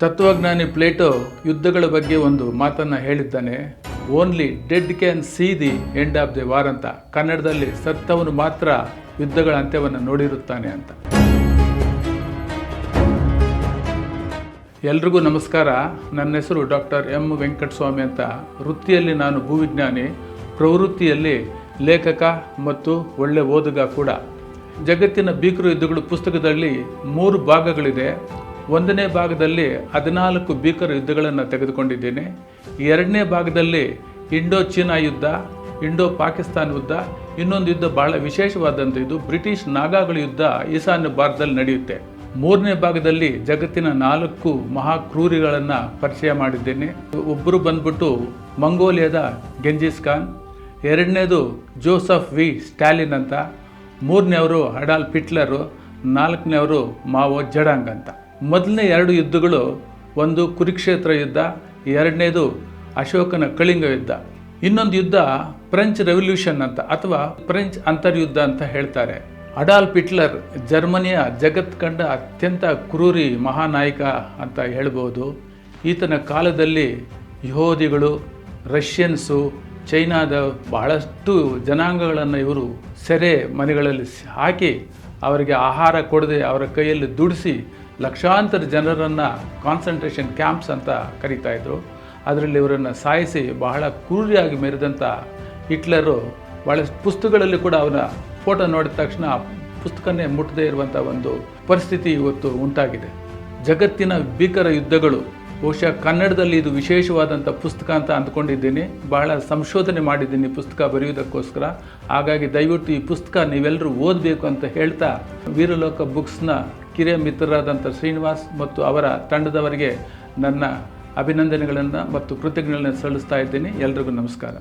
ತತ್ವಜ್ಞಾನಿ Plato ಯುದ್ಧಗಳ ಬಗ್ಗೆ ಒಂದು ಮಾತನ್ನು ಹೇಳಿದ್ದಾನೆ. Only dead can see the end of the war ಅಂತ. ಕನ್ನಡದಲ್ಲಿ ಸತ್ತವನು ಮಾತ್ರ ಯುದ್ಧಗಳ ಅಂತ್ಯವನ್ನು ನೋಡಿರುತ್ತಾನೆ ಅಂತ. ಎಲ್ರಿಗೂ ನಮಸ್ಕಾರ. ನನ್ನ ಹೆಸರು ಡಾಕ್ಟರ್ ಎಂ. ವೆಂಕಟಸ್ವಾಮಿ ಅಂತ. ವೃತ್ತಿಯಲ್ಲಿ ನಾನು ಭೂವಿಜ್ಞಾನಿ, ಪ್ರವೃತ್ತಿಯಲ್ಲಿ ಲೇಖಕ ಮತ್ತು ಒಳ್ಳೆ ಓದುಗ ಕೂಡ. ಜಗತ್ತಿನ ಭೀಕರ ಯುದ್ಧಗಳು ಪುಸ್ತಕದಲ್ಲಿ ಮೂರು ಭಾಗಗಳಿದೆ. ಒಂದನೇ ಭಾಗದಲ್ಲಿ ಹದಿನಾಲ್ಕು ಭೀಕರ ಯುದ್ಧಗಳನ್ನು ತೆಗೆದುಕೊಂಡಿದ್ದೇನೆ. ಎರಡನೇ ಭಾಗದಲ್ಲಿ ಇಂಡೋ ಚೀನಾ ಯುದ್ಧ ಇಂಡೋ ಪಾಕಿಸ್ತಾನ ಯುದ್ಧ, ಇನ್ನೊಂದು ಯುದ್ಧ ಬಹಳ ವಿಶೇಷವಾದಂಥ ಇದು ಬ್ರಿಟಿಷ್ ನಾಗಾಗಳ ಯುದ್ಧ ಈಶಾನ್ಯ ಭಾರತದಲ್ಲಿ ನಡೆಯುತ್ತೆ. ಮೂರನೇ ಭಾಗದಲ್ಲಿ ಜಗತ್ತಿನ ನಾಲ್ಕು ಮಹಾಕ್ರೂರಿಗಳನ್ನು ಪರಿಚಯ ಮಾಡಿದ್ದೇನೆ. ಒಬ್ಬರು ಬಂದ್ಬಿಟ್ಟು ಮಂಗೋಲಿಯಾದ ಗೆಂಜಿಸ್ ಖಾನ್, ಎರಡನೇದು ಜೋಸಫ್ ವಿ ಸ್ಟಾಲಿನ್ ಅಂತ ಮೂರನೇವರು ಅಡಾಲ್ಫ್ ಹಿಟ್ಲರು ನಾಲ್ಕನೇವರು ಮಾವೋ ಜಡಾಂಗ್ ಅಂತ. ಮೊದಲನೇ ಎರಡು ಯುದ್ಧಗಳು, ಒಂದು ಕುರುಕ್ಷೇತ್ರ ಯುದ್ಧ, ಎರಡನೇದು ಅಶೋಕನ ಕಳಿಂಗ ಯುದ್ಧ. ಇನ್ನೊಂದು ಯುದ್ಧ ಫ್ರೆಂಚ್ ರೆವಲ್ಯೂಷನ್ ಅಂತ, ಅಥವಾ ಫ್ರೆಂಚ್ ಅಂತರ್ಯುದ್ಧ ಅಂತ ಹೇಳ್ತಾರೆ. ಅಡಾಲ್ಫ್ ಹಿಟ್ಲರ್ ಜರ್ಮನಿಯ ಜಗತ್ ಕಂಡ ಅತ್ಯಂತ ಕ್ರೂರಿ ಮಹಾನಾಯಕ ಅಂತ ಹೇಳ್ಬೋದು. ಈತನ ಕಾಲದಲ್ಲಿ ಯಹೋದಿಗಳು, ರಷ್ಯನ್ಸು, ಚೈನಾದ ಬಹಳಷ್ಟು ಜನಾಂಗಗಳನ್ನು ಇವರು ಸೆರೆ ಮನೆಗಳಲ್ಲಿ ಹಾಕಿ ಅವರಿಗೆ ಆಹಾರ ಕೊಡದೆ ಅವರ ಕೈಯಲ್ಲಿ ದುಡಿಸಿ ಲಕ್ಷಾಂತರ ಜನರನ್ನು ಕಾನ್ಸಂಟ್ರೇಷನ್ ಕ್ಯಾಂಪ್ಸ್ ಅಂತ ಕರೀತಾ ಇದ್ದರು ಅದರಲ್ಲಿ ಇವರನ್ನು ಸಾಯಿಸಿ ಬಹಳ ಕ್ರೂರಿಯಾಗಿ ಮೆರೆದಂಥ ಹಿಟ್ಲರು ಭಾಳಷ್ಟು ಪುಸ್ತಕಗಳಲ್ಲಿ ಕೂಡ ಅವನ ಫೋಟೋ ನೋಡಿದ ತಕ್ಷಣ ಪುಸ್ತಕನೇ ಮುಟ್ಟದೇ ಇರುವಂಥ ಒಂದು ಪರಿಸ್ಥಿತಿ ಇವತ್ತು ಉಂಟಾಗಿದೆ. ಜಗತ್ತಿನ ಭೀಕರ ಯುದ್ಧಗಳು, ಬಹುಶಃ ಕನ್ನಡದಲ್ಲಿ ಇದು ವಿಶೇಷವಾದಂಥ ಪುಸ್ತಕ ಅಂತ ಅಂದ್ಕೊಂಡಿದ್ದೀನಿ. ಬಹಳ ಸಂಶೋಧನೆ ಮಾಡಿದ್ದೀನಿ ಪುಸ್ತಕ ಬರೆಯುವುದಕ್ಕೋಸ್ಕರ. ಹಾಗಾಗಿ ದಯವಿಟ್ಟು ಈ ಪುಸ್ತಕ ನೀವೆಲ್ಲರೂ ಓದಬೇಕು ಅಂತ ಹೇಳ್ತಾ ವೀರಲೋಕ ಬುಕ್ಸ್ನ ಕಿರಿಯ ಮಿತ್ರರಾದಂಥ ಶ್ರೀನಿವಾಸ್ ಮತ್ತು ಅವರ ತಂಡದವರಿಗೆ ನನ್ನ ಅಭಿನಂದನೆಗಳನ್ನು ಮತ್ತು ಕೃತಜ್ಞತೆಗಳನ್ನು ಸಲ್ಲಿಸ್ತಾ ಇದ್ದೀನಿ. ಎಲ್ರಿಗೂ ನಮಸ್ಕಾರ.